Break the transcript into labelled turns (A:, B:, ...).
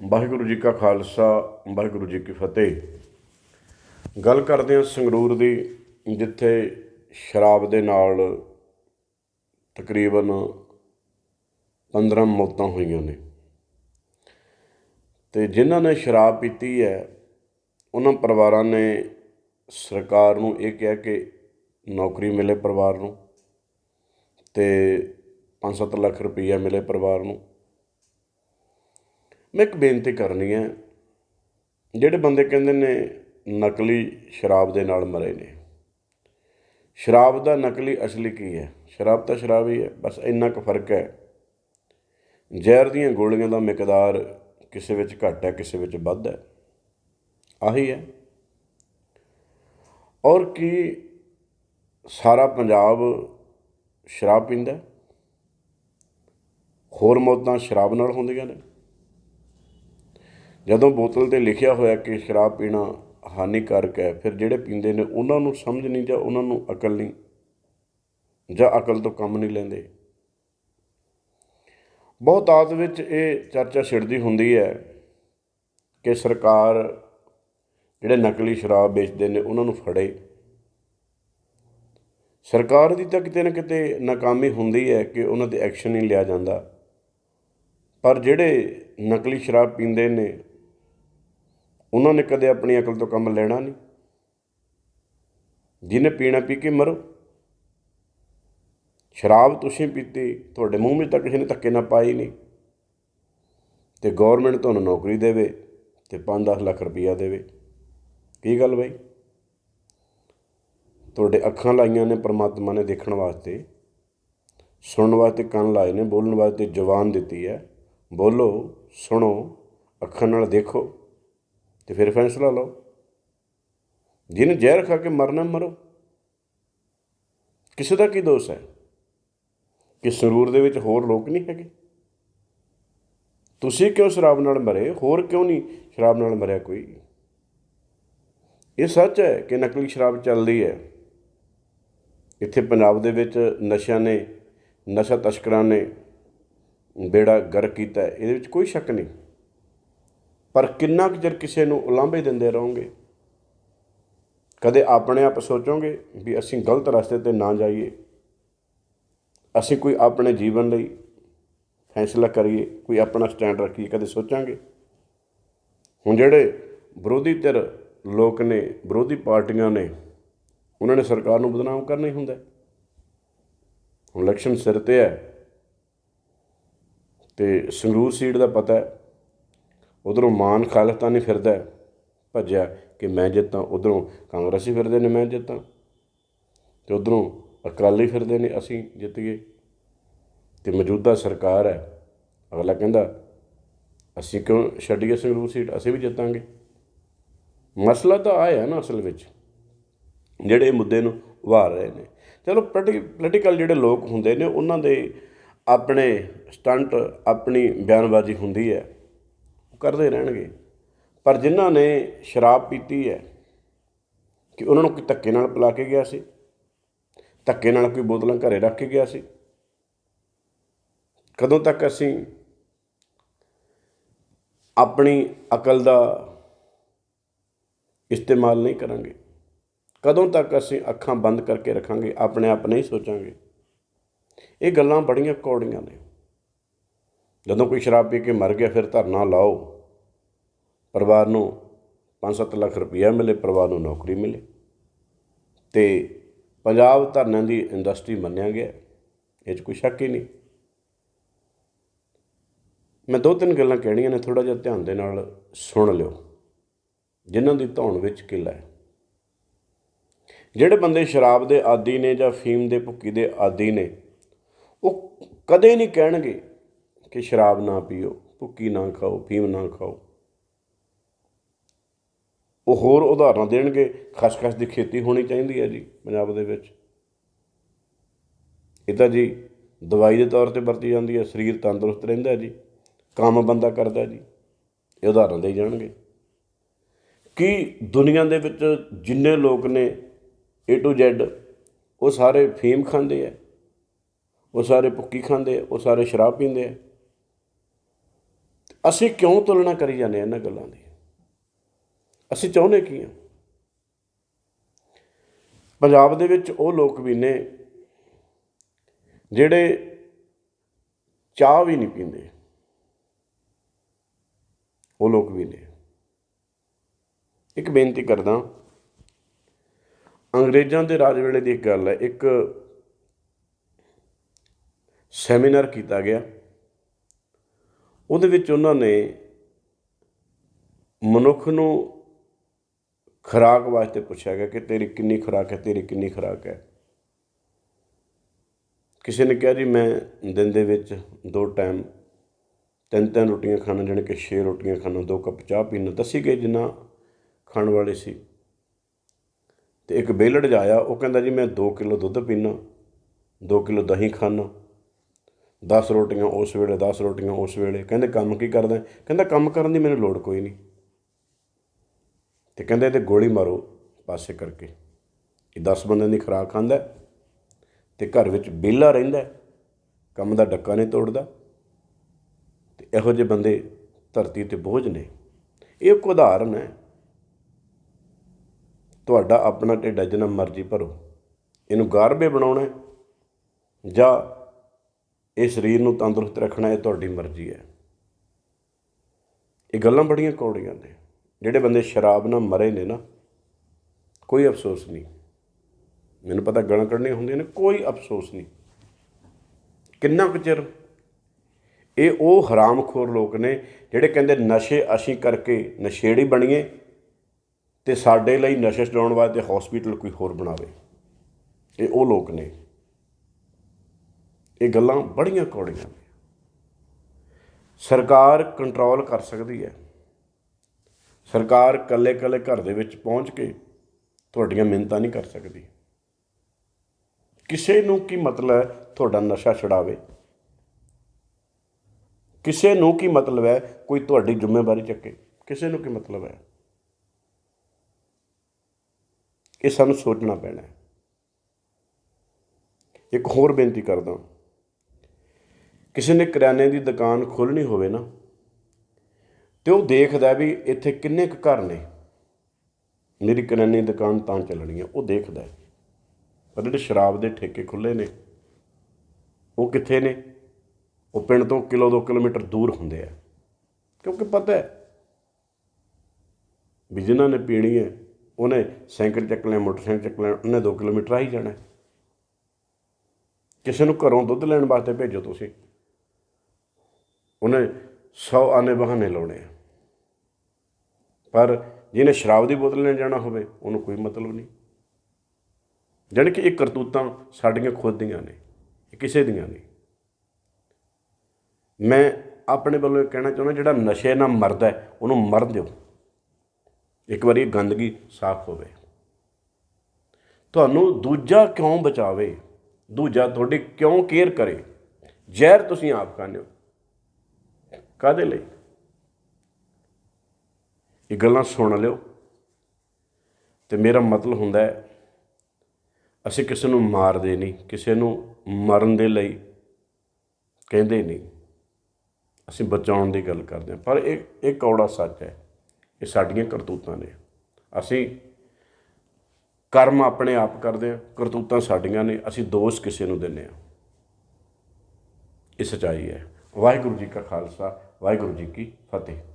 A: ਵਾਹਿਗੁਰੂ ਜੀ ਕਾ ਖਾਲਸਾ, ਵਾਹਿਗੁਰੂ ਜੀ ਕੀ ਫਤਿਹ। ਗੱਲ ਕਰਦੇ ਹਾਂ ਸੰਗਰੂਰ ਦੀ, ਜਿੱਥੇ ਸ਼ਰਾਬ ਦੇ ਨਾਲ ਤਕਰੀਬਨ 15 ਮੌਤਾਂ ਹੋਈਆਂ ਨੇ। ਤੇ ਜਿਨ੍ਹਾਂ ਨੇ ਸ਼ਰਾਬ ਪੀਤੀ ਹੈ, ਉਹਨਾਂ ਪਰਿਵਾਰਾਂ ਨੇ ਸਰਕਾਰ ਨੂੰ ਇਹ ਕਿਹਾ ਕਿ ਨੌਕਰੀ ਮਿਲੇ ਪਰਿਵਾਰ ਨੂੰ ਤੇ 5-7 ਲੱਖ ਰੁਪਈਆ ਮਿਲੇ ਪਰਿਵਾਰ ਨੂੰ। ਮੈਂ ਇੱਕ ਬੇਨਤੀ ਕਰਨੀ ਹੈ, ਜਿਹੜੇ ਬੰਦੇ ਕਹਿੰਦੇ ਨੇ ਨਕਲੀ ਸ਼ਰਾਬ ਦੇ ਨਾਲ ਮਰੇ ਨੇ। ਸ਼ਰਾਬ ਦਾ ਨਕਲੀ ਅਸਲੀ ਕੀ ਹੈ? ਸ਼ਰਾਬ ਤਾਂ ਸ਼ਰਾਬ ਹੀ ਹੈ, ਬਸ ਇੰਨਾ ਕੁ ਫ਼ਰਕ ਹੈ। ਜ਼ਹਿਰ ਦੀਆਂ ਗੋਲੀਆਂ ਦਾ ਮਿਕਦਾਰ ਕਿਸੇ ਵਿੱਚ ਘੱਟ ਹੈ, ਕਿਸੇ ਵਿੱਚ ਵੱਧ ਹੈ। ਆਹੀ ਹੈ। ਔਰ ਕੀ ਸਾਰਾ ਪੰਜਾਬ ਸ਼ਰਾਬ ਪੀਂਦਾ ਹੋਰ ਮੌਤਾਂ ਸ਼ਰਾਬ ਨਾਲ ਹੁੰਦੀਆਂ ਨੇ? ਜਦੋਂ ਬੋਤਲ ਤੇ ਲਿਖਿਆ ਹੋਇਆ ਕਿ ਸ਼ਰਾਬ ਪੀਣਾ ਹਾਨੀਕਾਰਕ ਹੈ, ਫਿਰ ਜਿਹੜੇ ਪੀਂਦੇ ਨੇ ਉਹਨਾਂ ਨੂੰ ਸਮਝ ਨਹੀਂ ਜਾਂ ਉਹਨਾਂ ਨੂੰ ਅਕਲ ਨਹੀਂ ਜਾਂ ਅਕਲ ਤੋਂ ਕੰਮ ਨਹੀਂ ਲੈਂਦੇ। ਬਹੁਤ ਆਦ ਵਿੱਚ ਇਹ ਚਰਚਾ ਛਿੜਦੀ ਹੁੰਦੀ ਹੈ ਕਿ ਸਰਕਾਰ ਜਿਹੜੇ ਨਕਲੀ ਸ਼ਰਾਬ ਵੇਚਦੇ ਨੇ ਉਹਨਾਂ ਨੂੰ ਫੜੇ। ਸਰਕਾਰ ਦੀ ਤਾਂ ਕਿਤੇ ਨਾ ਕਿਤੇ ਨਾਕਾਮੀ ਹੁੰਦੀ ਹੈ ਕਿ ਉਹਨਾਂ ਤੇ ਐਕਸ਼ਨ ਨਹੀਂ ਲਿਆ ਜਾਂਦਾ। ਪਰ ਜਿਹੜੇ ਨਕਲੀ ਸ਼ਰਾਬ ਪੀਂਦੇ ਨੇ ਉਹਨਾਂ ਨੇ ਕਦੇ ਆਪਣੀ ਅਕਲ ਤੋਂ ਕੰਮ ਲੈਣਾ ਨਹੀਂ। ਜਿਹਨੇ ਪੀਣਾ ਪੀ ਕੇ ਮਰੋ। ਸ਼ਰਾਬ ਤੁਸੀਂ ਪੀਤੀ, ਤੁਹਾਡੇ ਮੂੰਹ ਵਿੱਚ ਤਾਂ ਕਿਸੇ ਨੇ ਧੱਕੇ ਨਾ ਪਾਈ ਨਹੀਂ। ਤੇ ਗਵਰਨਮੈਂਟ ਤੁਹਾਨੂੰ ਨੌਕਰੀ ਦੇਵੇ ਤੇ 5-10 ਲੱਖ ਰੁਪਈਆ ਦੇਵੇ। ਕੀ ਗੱਲ ਬਈ? ਤੁਹਾਡੇ ਅੱਖਾਂ ਲਾਈਆਂ ਨੇ ਪ੍ਰਮਾਤਮਾ ਨੇ ਦੇਖਣ ਵਾਸਤੇ। ਸੁਣਨ ਵਾਸਤੇ ਕੰਨ ਲਾਏ ਨੇ, ਬੋਲਣ ਵਾਸਤੇ ਜ਼ੁਬਾਨ ਦਿੱਤੀ ਹੈ। ਬੋਲੋ, ਸੁਣੋ, ਅੱਖਾਂ ਨਾਲ ਦੇਖੋ। ਤੇ ਫਿਰ ਫੈਸਲਾ ਲਓ। ਜਿਹਨੇ ਜ਼ਹਿਰ ਖਾ ਕੇ ਮਰਨਾ, ਮਰੋ। ਕਿਸੇ ਦਾ ਕੀ ਦੋਸ਼ ਹੈ? ਕਿ ਸਰੂਰ ਦੇ ਵਿੱਚ ਹੋਰ ਲੋਕ ਨਹੀਂ ਹੈਗੇ? ਤੁਸੀਂ ਕਿਉਂ ਸ਼ਰਾਬ ਨਾਲ ਮਰੇ? ਹੋਰ ਕਿਉਂ ਨਹੀਂ ਸ਼ਰਾਬ ਨਾਲ ਮਰਿਆ ਕੋਈ? ਇਹ ਸੱਚ ਹੈ ਕਿ ਨਕਲੀ ਸ਼ਰਾਬ ਚੱਲਦੀ ਹੈ। ਇੱਥੇ ਪੰਜਾਬ ਦੇ ਵਿੱਚ ਨਸ਼ਿਆਂ ਨੇ, ਨਸ਼ਾ ਤਸਕਰਾਂ ਨੇ ਬੇੜਾ ਗਰ ਕੀਤਾ ਇਹਦੇ ਵਿੱਚ ਕੋਈ ਸ਼ੱਕ ਨਹੀਂ। ਪਰ ਕਿੰਨਾ ਕੁ ਚਿਰ ਕਿਸੇ ਨੂੰ ਉਲਾਂਭੇ ਦਿੰਦੇ ਰਹੋਗੇ? ਕਦੇ ਆਪਣੇ ਆਪ ਸੋਚੋਗੇ ਵੀ ਅਸੀਂ ਗਲਤ ਰਸਤੇ ਤੇ ਨਾ ਜਾਈਏ? ਅਸੀਂ ਕੋਈ ਆਪਣੇ ਜੀਵਨ ਲਈ ਫੈਸਲਾ ਕਰੀਏ, ਕੋਈ ਆਪਣਾ ਸਟੈਂਡ ਰੱਖੀਏ, ਕਦੇ ਸੋਚਾਂਗੇ? ਹੁਣ ਜਿਹੜੇ ਵਿਰੋਧੀ ਧਿਰ ਲੋਕ ਨੇ, ਵਿਰੋਧੀ ਪਾਰਟੀਆਂ ਨੇ, ਉਹਨਾਂ ਨੇ ਸਰਕਾਰ ਨੂੰ ਬਦਨਾਮ ਕਰਨਾ ਹੀ ਹੁੰਦਾ। ਹੁਣ ਇਲੈਕਸ਼ਨ ਸਿਰ ਤੇ ਹੈ ਤੇ ਸੰਗਰੂਰ ਸੀਟ ਦਾ ਪਤਾ ਹੈ। ਉਧਰੋਂ ਮਾਨ ਖਾਲਸਤਾਨੀ ਫਿਰਦਾ। ਭੱਜਿਆ ਕਿ ਮੈਂ ਜਿੱਤਾਂ, ਉਧਰੋਂ ਕਾਂਗਰਸੀ ਫਿਰਦੇ ਨੇ, ਮੈਂ ਜਿੱਤਾਂ। ਤੇ ਉਧਰੋਂ ਅਕਾਲੀ ਫਿਰਦੇ ਨੇ, ਅਸੀਂ ਜਿੱਤ ਗਏ। ਤੇ ਮੌਜੂਦਾ ਸਰਕਾਰ ਹੈ। ਅਗਲਾ ਕਹਿੰਦਾ, ਅਸੀਂ ਕਿਉਂ ਛੱਡੀਏ ਸੰਗਰੂਰ ਸੀਟ? ਅਸੀਂ ਵੀ ਜਿੱਤਾਂਗੇ। ਮਸਲਾ ਤਾਂ ਆਇਆ ਹੈ ਨਾ ਅਸਲ ਵਿੱਚ, ਜਿਹੜੇ ਮੁੱਦੇ ਨੂੰ ਉਭਾਰ ਰਹੇ ਨੇ। ਚਲੋ ਪੋਲੀਟੀਕਲ ਜਿਹੜੇ ਲੋਕ ਹੁੰਦੇ ਨੇ, ਉਹਨਾਂ ਦੇ ਆਪਣੇ ਸਟੰਟ, ਆਪਣੀ ਬਿਆਨਬਾਜ਼ੀ ਹੁੰਦੀ ਹੈ। ਉਹ ਕਰਦੇ ਰਹਿਣਗੇ। ਪਰ ਜਿਨ੍ਹਾਂ ਨੇ ਸ਼ਰਾਬ ਪੀਤੀ ਹੈ, ਕਿ ਉਹਨਾਂ ਨੂੰ ਕੋਈ ਧੱਕੇ ਨਾਲ ਪਿਲਾ ਕੇ ਗਿਆ ਸੀ, ਧੱਕੇ ਨਾਲ ਕੋਈ ਬੋਤਲਾਂ ਘਰੇ ਰੱਖ ਕੇ ਗਿਆ ਸੀ, ਕਦੋਂ ਤੱਕ ਅਸੀਂ ਆਪਣੀ ਅਕਲ ਦਾ ਇਸਤੇਮਾਲ ਨਹੀਂ ਕਰਾਂਗੇ? ਕਦੋਂ ਤੱਕ ਅਸੀਂ ਅੱਖਾਂ ਬੰਦ ਕਰਕੇ ਰੱਖਾਂਗੇ, ਆਪਣੇ ਆਪ ਨਹੀਂ ਸੋਚਾਂਗੇ? ਇਹ ਗੱਲਾਂ ਬੜੀਆਂ ਕੌੜੀਆਂ ਨੇ। ਜਦੋਂ ਕੋਈ ਸ਼ਰਾਬ ਪੀ ਕੇ ਮਰ ਗਿਆ, ਫਿਰ ਧਰਨਾ ਲਾਓ। ਪਰਿਵਾਰ ਨੂੰ 5-7 ਲੱਖ ਰੁਪਈਆ ਮਿਲੇ, ਪਰਿਵਾਰ ਨੂੰ ਨੌਕਰੀ ਮਿਲੇ। ਤੇ ਪੰਜਾਬ ਧਰਨਿਆਂ ਦੀ ਇੰਡਸਟਰੀ ਮੰਨਿਆ ਗਿਆ। ਇਹ 'ਚ ਕੋਈ ਸ਼ੱਕ ਹੀ ਨਹੀਂ। ਮੈਂ ਦੋ ਤਿੰਨ ਗੱਲਾਂ ਕਹਿਣੀਆਂ ਨੇ ਥੋੜਾ ਜਿਹਾ ਧਿਆਨ ਦੇ ਨਾਲ ਸੁਣ ਲਿਓ। ਜਿਨ੍ਹਾਂ ਦੀ ਧੌਣ ਵਿੱਚ ਕਿਲਾ ਹੈ। ਜਿਹੜੇ ਬੰਦੇ ਸ਼ਰਾਬ ਦੇ ਆਦੀ ਨੇ ਜਾਂ ਫੀਮ ਦੇ ਭੁੱਕੀ ਦੇ ਆਦੀ ਨੇ, ਉਹ ਕਦੇ ਨਹੀਂ ਕਹਿਣਗੇ ਕਿ ਸ਼ਰਾਬ ਨਾ ਪੀਓ, ਭੁੱਕੀ ਨਾ ਖਾਓ ਫੀਮ ਨਾ ਖਾਓ। ਉਹ ਹੋਰ ਉਦਾਹਰਨਾਂ ਦੇਣਗੇ, ਖਸਖਸ ਦੀ ਖੇਤੀ ਹੋਣੀ ਚਾਹੀਦੀ ਹੈ ਜੀ, ਪੰਜਾਬ ਦੇ ਵਿੱਚ। ਇਹ ਤਾਂ ਜੀ ਦਵਾਈ ਦੇ ਤੌਰ ਤੇ ਵਰਤੀ ਜਾਂਦੀ ਹੈ, ਸਰੀਰ ਤੰਦਰੁਸਤ ਰਹਿੰਦਾ ਜੀ, ਕੰਮ ਬੰਦਾ ਕਰਦਾ ਜੀ, ਇਹ ਉਦਾਹਰਨ ਦੇ ਜਾਣਗੇ। ਕਿ ਦੁਨੀਆ ਦੇ ਵਿੱਚ ਜਿੰਨੇ ਲੋਕ ਨੇ A to Z, ਉਹ ਸਾਰੇ ਫੀਮ ਖਾਂਦੇ ਆ, ਉਹ ਸਾਰੇ ਭੁੱਕੀ ਖਾਂਦੇ ਆ, ਉਹ ਸਾਰੇ ਸ਼ਰਾਬ ਪੀਂਦੇ ਆ? ਅਸੀਂ ਕਿਉਂ ਤੁਲਨਾ ਕਰੀ ਜਾਂਦੇ ਹਾਂ ਇਹਨਾਂ ਗੱਲਾਂ ਦੀ? ਅਸੀਂ ਚਾਹੁੰਦੇ ਕੀ ਹਾਂ? ਪੰਜਾਬ ਦੇ ਵਿੱਚ ਉਹ ਲੋਕ ਵੀ ਨੇ ਜਿਹੜੇ ਚਾਹ ਵੀ ਨਹੀਂ ਪੀਂਦੇ। ਉਹ ਲੋਕ ਵੀ ਨੇ। ਇੱਕ ਬੇਨਤੀ ਕਰਦਾ, ਅੰਗਰੇਜ਼ਾਂ ਦੇ ਰਾਜ ਵੇਲੇ ਦੀ ਇੱਕ ਗੱਲ ਹੈ, ਇੱਕ ਸੈਮੀਨਾਰ ਕੀਤਾ ਗਿਆ। ਉਹਦੇ ਵਿੱਚ ਉਹਨਾਂ ਨੇ ਮਨੁੱਖ ਨੂੰ ਖੁਰਾਕ ਵਾਸਤੇ ਪੁੱਛਿਆ ਗਿਆ ਕਿ ਤੇਰੀ ਕਿੰਨੀ ਖੁਰਾਕ ਹੈ, ਤੇਰੀ ਕਿੰਨੀ ਖੁਰਾਕ ਹੈ। ਕਿਸੇ ਨੇ ਕਿਹਾ, ਜੀ, ਮੈਂ ਦਿਨ ਦੇ ਵਿੱਚ ਦੋ ਟਾਈਮ ਤਿੰਨ ਤਿੰਨ ਰੋਟੀਆਂ ਖਾਣਾ ਜਾਣੀ ਕਿ ਛੇ ਰੋਟੀਆਂ ਖਾਣਾ ਦੋ ਕੱਪ ਚਾਹ ਪੀਣਾ ਦੱਸੀ ਗਏ ਜਿੰਨਾ ਖਾਣ ਵਾਲੇ ਸੀ। ਤੇ ਇੱਕ ਬੇਲੜ ਜਾਇਆ ਉਹ ਕਹਿੰਦਾ, ਜੀ, ਮੈਂ 2 ਕਿਲੋ ਦੁੱਧ ਪੀਣਾ 2 ਕਿਲੋ ਦਹੀਂ ਖਾਣਾ 10 ਰੋਟੀਆਂ ਉਸ ਵੇਲੇ 10 ਰੋਟੀਆਂ ਉਸ ਵੇਲੇ। ਕਹਿੰਦੇ, ਕੰਮ ਕੀ ਕਰਦਾ? ਕਹਿੰਦਾ, ਕੰਮ ਕਰਨ ਦੀ ਮੈਨੂੰ ਲੋੜ ਕੋਈ ਨਹੀਂ। ਤੇ ਕਹਿੰਦੇ ਤੇ ਗੋਲੀ ਮਾਰੋ ਪਾਸੇ ਕਰਕੇ। ਇਹ 10 ਬੰਦਿਆਂ ਦੀ ਖੁਰਾਕ ਖਾਂਦਾ ਹੈ ਤੇ ਘਰ ਵਿੱਚ ਵਿਹਲਾ ਰਹਿੰਦਾ ਕੰਮ ਦਾ ਡੱਕਾ ਨਹੀਂ ਤੋੜਦਾ। ਤੇ ਇਹੋ ਜਿਹੇ ਬੰਦੇ ਧਰਤੀ ਤੇ ਬੋਝ ਨੇ। ਇਹ ਇੱਕ ਉਦਾਹਰਨ ਹੈ। ਤੁਹਾਡਾ ਆਪਣਾ ਢਿੱਡ ਹੈ, ਜਿੰਨਾ ਮਰਜ਼ੀ ਭਰੋ। ਇਹਨੂੰ ਗਾਰਬੇ ਬਣਾਉਣਾ ਜਾਂ ਇਹ ਸਰੀਰ ਨੂੰ ਤੰਦਰੁਸਤ ਰੱਖਣਾ ਇਹ ਤੁਹਾਡੀ ਮਰਜ਼ੀ ਹੈ। ਇਹ ਗੱਲਾਂ ਬੜੀਆਂ ਕੌੜੀਆਂ ਨੇ। ਜਿਹੜੇ ਬੰਦੇ ਸ਼ਰਾਬ ਨਾਲ ਮਰੇ ਨੇ ਨਾ, ਕੋਈ ਅਫਸੋਸ ਨਹੀਂ। ਮੈਨੂੰ ਪਤਾ ਗਲਾਂ ਕੱਢਣੀਆਂ ਹੁੰਦੀਆਂ ਨੇ, ਕੋਈ ਅਫਸੋਸ ਨਹੀਂ। ਕਿੰਨਾ ਕੁ ਚਿਰ ਇਹ ਉਹ ਹਰਾਮਖੋਰ ਲੋਕ ਨੇ ਜਿਹੜੇ ਕਹਿੰਦੇ ਨਸ਼ੇ ਅਸੀਂ ਕਰਕੇ ਨਸ਼ੇੜੀ ਬਣੀਏ ਤੇ ਸਾਡੇ ਲਈ ਨਸ਼ੇ ਛਡਾਉਣ ਵਾਸਤੇ ਹਸਪੀਟਲ ਕੋਈ ਹੋਰ ਬਣਾਵੇ। ਇਹ ਉਹ ਲੋਕ ਨੇ। ਇਹ ਗੱਲਾਂ ਬੜੀਆਂ ਕੌੜੀਆਂ ਨੇ। ਸਰਕਾਰ ਕੰਟਰੋਲ ਕਰ ਸਕਦੀ ਹੈ। ਸਰਕਾਰ ਕੱਲੇ ਕੱਲੇ ਘਰ ਦੇ ਵਿੱਚ ਪਹੁੰਚ ਕੇ ਤੁਹਾਡੀਆਂ ਮਿਹਨਤਾਂ ਨਹੀਂ ਕਰ ਸਕਦੀ। ਕਿਸੇ ਨੂੰ ਕੀ ਮਤਲਬ ਹੈ ਤੁਹਾਡਾ ਨਸ਼ਾ ਛਡਾਵੇ? ਕਿਸੇ ਨੂੰ ਕੀ ਮਤਲਬ ਹੈ ਕੋਈ ਤੁਹਾਡੀ ਜ਼ਿੰਮੇਵਾਰੀ ਚੱਕੇ? ਕਿਸੇ ਨੂੰ ਕੀ ਮਤਲਬ ਹੈ? ਇਹ ਸਾਨੂੰ ਸੋਚਣਾ ਪੈਣਾ ਹੈ। ਇੱਕ ਹੋਰ ਬੇਨਤੀ ਕਰਦਾ ਕਿਸੇ ਨੇ ਕਰਿਆਨੇ ਦੀ ਦੁਕਾਨ ਖੋਲ੍ਹਣੀ ਹੋਵੇ ਨਾ, ਤੇ ਉਹ ਦੇਖਦਾ ਵੀ ਇੱਥੇ ਕਿੰਨੇ ਕੁ ਘਰ ਨੇ। ਮੇਰੀ ਕਰਿਆਨੇ ਦੀ ਦੁਕਾਨ ਤਾਂ ਚੱਲਣੀ ਆ, ਉਹ ਦੇਖਦਾ ਪਰ ਜਿਹੜੇ ਸ਼ਰਾਬ ਦੇ ਠੇਕੇ ਖੁੱਲੇ ਨੇ, ਉਹ ਕਿੱਥੇ ਨੇ? ਉਹ ਪਿੰਡ ਤੋਂ ਕਿਲੋ 2 ਕਿਲੋਮੀਟਰ ਦੂਰ ਹੁੰਦੇ ਆ। ਕਿਉਂਕਿ ਪਤਾ ਹੈ ਵੀ ਜਿਨ੍ਹਾਂ ਨੇ ਪੀਣੀ ਹੈ, ਉਹਨੇ ਸਾਈਕਲ ਚੱਕ ਲਿਆ, ਮੋਟਰਸਾਈਕਲ ਚੱਕ ਲਿਆ, ਉਹਨੇ 2 ਕਿਲੋਮੀਟਰ ਆ ਹੀ। ਜਾਣਾ ਕਿਸੇ ਨੂੰ ਘਰੋਂ ਦੁੱਧ ਲੈਣ ਵਾਸਤੇ ਭੇਜੋ ਤੁਸੀਂ। ਉਹਨੇ 100 ਆਨੇ ਬਹਾਨੇ ਲਾਉਣੇ ਆ। ਪਰ ਜਿਹਨੇ ਸ਼ਰਾਬ ਦੀ ਬੋਤਲ ਲੈਣ ਜਾਣਾ ਹੋਵੇ ਉਹਨੂੰ ਕੋਈ ਮਤਲਬ ਨਹੀਂ। ਜਾਣੀ ਕਿ ਇਹ ਕਰਤੂਤਾਂ ਸਾਡੀਆਂ ਖੁਦ ਦੀਆਂ ਨੇ ਇਹ ਕਿਸੇ ਦੀਆਂ ਨਹੀਂ। ਮੈਂ ਆਪਣੇ ਵੱਲੋਂ ਇਹ ਕਹਿਣਾ ਚਾਹੁੰਦਾ ਜਿਹੜਾ ਨਸ਼ੇ ਨਾਲ ਮਰਦਾ ਹੈ, ਉਹਨੂੰ ਮਰਨ ਦਿਓ। ਇੱਕ ਵਾਰੀ ਗੰਦਗੀ ਸਾਫ਼ ਹੋਵੇ। ਤੁਹਾਨੂੰ ਦੂਜਾ ਕਿਉਂ ਬਚਾਵੇ? ਦੂਜਾ ਤੁਹਾਡੀ ਕਿਉਂ ਕੇਅਰ ਕਰੇ? ਜ਼ਹਿਰ ਤੁਸੀਂ ਆਪ ਖਾਂਦੇ ਹੋ। ਕਾਦੇ ਲਈ? ਇਹ ਗੱਲਾਂ ਸੁਣ ਲਿਓ। ਤੇ ਮੇਰਾ ਮਤਲਬ ਹੁੰਦਾ ਹੈ, ਅਸੀਂ ਕਿਸੇ ਨੂੰ ਮਾਰਦੇ ਨਹੀਂ, ਕਿਸੇ ਨੂੰ ਮਰਨ ਦੇ ਲਈ ਕਹਿੰਦੇ ਨਹੀਂ। ਅਸੀਂ ਬਚਾਉਣ ਦੀ ਗੱਲ ਕਰਦੇ ਹਾਂ। ਪਰ ਇਹ ਇਹ ਕੌੜਾ ਸੱਚ ਹੈ। ਇਹ ਸਾਡੀਆਂ ਕਰਤੂਤਾਂ ਨੇ। ਅਸੀਂ ਕਰਮ ਆਪਣੇ ਆਪ ਕਰਦੇ ਹਾਂ, ਕਰਤੂਤਾਂ ਸਾਡੀਆਂ ਨੇ। ਅਸੀਂ ਦੋਸ਼ ਕਿਸੇ ਨੂੰ ਦਿੰਦੇ ਹਾਂ। ਇਹ ਸਚਾਈ ਹੈ। ਵਾਹਿਗੁਰੂ ਜੀ ਕਾ ਖਾਲਸਾ। ਵਾਹਿਗੁਰੂ ਜੀ ਕੀ ਫਤਿਹ।